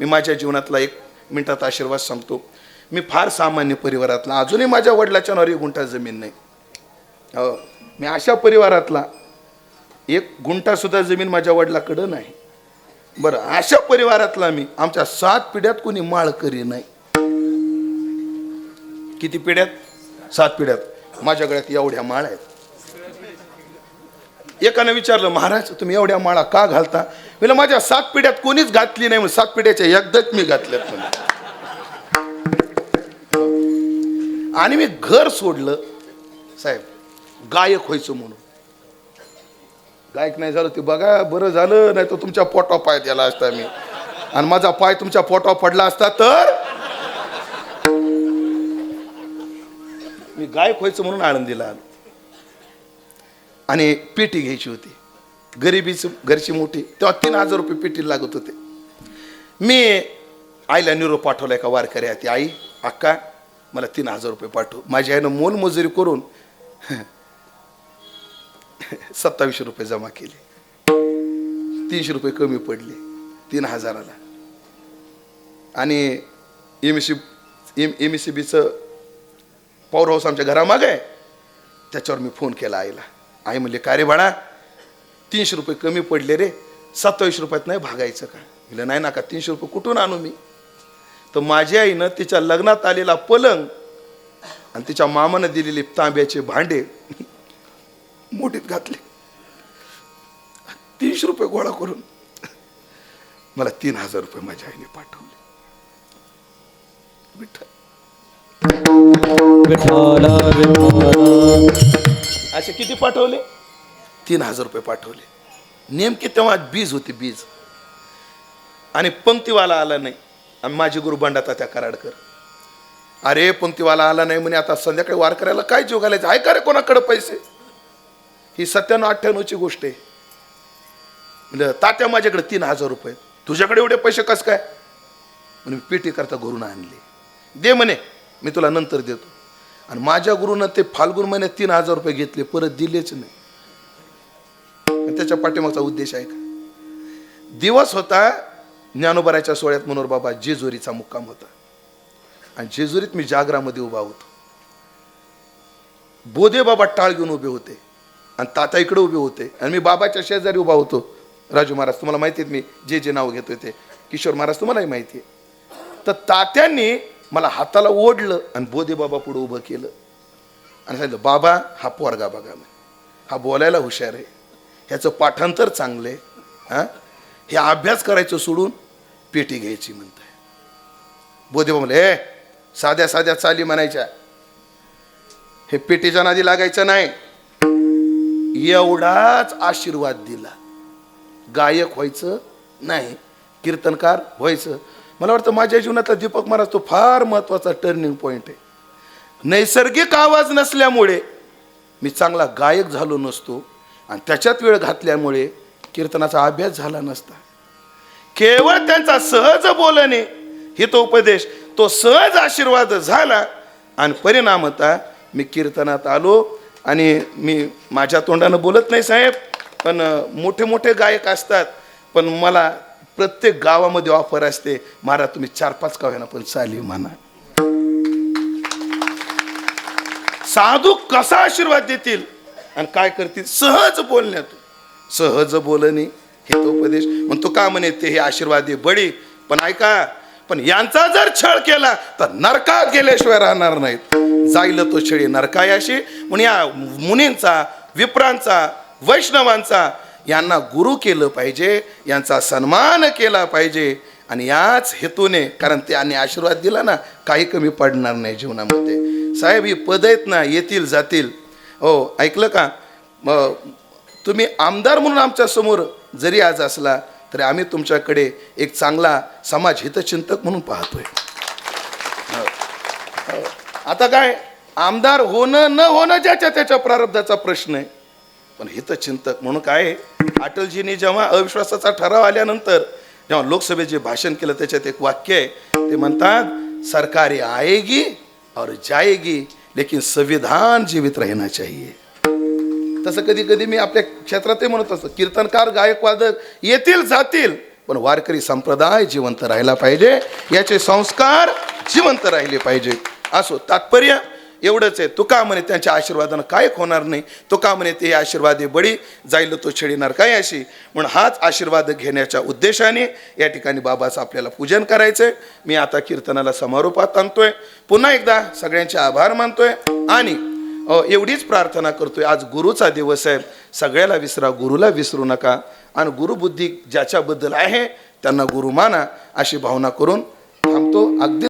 मी माझ्या जीवनातला एक मिनिटात आशीर्वाद सांगतो. मी फार सामान्य परिवारातला अजूनही माझ्या वडिलाच्या नावावर एक गुंठा जमीन नाही. हो मी अशा परिवारातला एक गुंठासुद्धा जमीन माझ्या वडिलाकडं नाही. बरं अशा परिवारातला मी आमच्या सात पिढ्यात कोणी माळ करी नाही. किती पिढ्यात? सात पिढ्यात. माझ्या गळ्यात एवढ्या माळ आहेत. एकानं विचारलं महाराज तुम्ही एवढ्या माळा का घालता? मी माझ्या सात पिढ्यात कोणीच घातली नाही म्हणून सात पिढ्याच्या एकदाच मी घातल्यात म्हणून आणि मी घर सोडलं. साहेब गायक व्हायचं म्हणून. गायक नाही झालं ते बघा बरं झालं नाही तर तुमच्या पोटा पाय द्यायला असता मी. आणि माझा पाय तुमच्या पोटा पडला असता तर? मी गायक व्हायचं म्हणून आळंदीला आलो. आणि पेटी घ्यायची होती. गरिबीची घरची मोठी तेव्हा तीन हजार रुपये पेटीला लागत होते. मी आईला निरोप पाठवला एका वारकरी ती आई अक्का मला तीन हजार रुपये पाठव. माझ्या आईनं मोलमजुरी करून सत्तावीसशे रुपये जमा केले. तीनशे रुपये कमी पडले तीन हजाराला. आणि M C M M C बीचं power house आमच्या घरामागे आहे त्याच्यावर मी फोन केला आईला. आई म्हणले का रे बाळा तीनशे रुपये कमी पडले रे. सत्तावीस रुपयात नाही भागायचं का? म्हणलं नाही ना का तीनशे रुपये कुठून आणू मी? तर माझ्या आईनं तिच्या लग्नात आलेला पलंग आणि तिच्या मामानं दिलेले तांब्याचे भांडे मोठीत घातले. तीनशे रुपये गोळा करून मला तीन हजार रुपये माझ्या आईने पाठवले. असे किती पाठवले? तीन हजार रुपये पाठवले. नेमके तेव्हा बीज होते बीज. आणि पंक्तीवाला आला नाही. आणि माझी गुरु बंडाता त्या कराडकर. अरे पंक्तीवाला आला नाही म्हणे आता संध्याकाळी वार करायला काय जीव घालायचं? आहे का रे कोणाकडे पैसे? ही सत्त्याण्णव अठ्ठ्याण्णवची गोष्ट आहे. म्हणजे तात्या माझ्याकडे तीन हजार रुपये तुझ्याकडे एवढे पैसे कस काय? म्हणून पेटी करता घरून आणले. दे म्हणे मी तुला नंतर देतो. आणि माझ्या गुरुनं ते फाल्गुन महिन्यात तीन हजार रुपये घेतले परत दिलेच नाही. त्याच्या पाठीमागचा उद्देश आहे का? दिवस होता ज्ञानोबराच्या सोहळ्यात मनोहर बाबा जेजुरीचा मुक्काम होता. आणि जेजुरीत मी जागरामध्ये उभा होतो. बोधे बाबा टाळ घेऊन उभे होते. आणि ताता इकडे उभे होते. आणि मी बाबाच्या शेजारी उभा होतो. राजू महाराज तुम्हाला माहिती आहेत मी जे जे नाव घेतोय ते. किशोर महाराज तुम्हालाही माहिती आहे. तर तात्यांनी मला हाताला ओढलं आणि बोधे बाबा पुढे उभं केलं. आणि सांगितलं बाबा हा पोरगा बघा हा बोलायला हुशार आहे. ह्याचं पाठांतर चांगलं आहे हां? हे अभ्यास करायचं सोडून पेटी घ्यायची म्हणताय. बोधे म्हणले हे साध्या साध्या चाली म्हणायच्या. हे पेटीच्या नादी लागायचं नाही. एवढाच आशीर्वाद दिला. गायक व्हायचं नाही कीर्तनकार व्हायचं. मला वाटतं माझ्या जीवनातला दीपक महाराज तो फार महत्त्वाचा टर्निंग पॉईंट आहे. नैसर्गिक आवाज नसल्यामुळे मी चांगला गायक झालो नसतो. आणि त्याच्यात वेळ घातल्यामुळे कीर्तनाचा अभ्यास झाला नसता. केवळ त्यांचा सहज बोलणे हे तो उपदेश तो सहज आशीर्वाद झाला आणि परिणाम होता मी कीर्तनात आलो आणि मी माझ्या तोंडानं बोलत नाही साहेब पण मोठे मोठे गायक असतात पण मला प्रत्येक गावामध्ये ऑफर असते महाराज तुम्ही चार पाच गाव्यांना पण चाली म्हणा. साधू कसा आशीर्वाद देतील? आणि काय करतील? सहज बोलण्यातून सहज बोलणे हे तो उपदेश. म्हणतो का म्हणे ते हे आशीर्वाद बळी. पण ऐका पण यांचा जर छळ केला तर नरकात गेल्याशिवाय राहणार नाहीत. जाईल तो छळी नरकायाशी. म्हणून या मुनींचा विप्रांचा वैष्णवांचा यांना गुरु केलं पाहिजे यांचा सन्मान केला पाहिजे. आणि याच हेतूने कारण त्यांनी आशीर्वाद दिला ना काही कमी पडणार नाही जीवनामध्ये. साहेब ही पद आहेत ना येतील जातील. हो ऐकलं का? मग तुम्ही आमदार म्हणून आमच्यासमोर जरी आज असला तरी आम्ही तुमच्याकडे एक चांगला समाज हितचिंतक म्हणून पाहतोय. हो. हो. आता काय? आमदार होणं न होणं ज्याच्या त्याच्या प्रारब्धाचा प्रश्न आहे. पण हितचिंतक म्हणून काय अटलजींनी जेव्हा अविश्वासाचा ठराव आल्यानंतर जेव्हा लोकसभेत जे भाषण केलं त्याच्यात एक वाक्य आहे. ते म्हणतात सरकारी आएगी और जाएगी लेकिन संविधान जीवित रहना चाहिए। तसं कधी कधी मी आपल्या क्षेत्रातही म्हणत असतो कीर्तनकार गायक वादक येतील जातील पण वारकरी संप्रदाय जिवंत राहिला पाहिजे याचे संस्कार जिवंत राहिले पाहिजे असो तात्पर्य एवढंच आहे. तुका म्हणे त्यांच्या आशीर्वादानं काय होणार नाही. तुका म्हणे ते आशीर्वादे बळी जाईल तो छेडिणार काय अशी? म्हणून हाच आशीर्वाद घेण्याच्या उद्देशाने या ठिकाणी बाबाचं आपल्याला पूजन करायचंय. मी आता कीर्तनाला समारोपात आणतोय. पुन्हा एकदा सगळ्यांचे आभार मानतोय. आणि एवढीच प्रार्थना करतोय. आज गुरुचा दिवस आहे. सगळ्याला विसरा गुरुला विसरू नका. आणि गुरुबुद्धी ज्याच्याबद्दल आहे त्यांना गुरु माना अशी भावना करून थांबतो. अगदी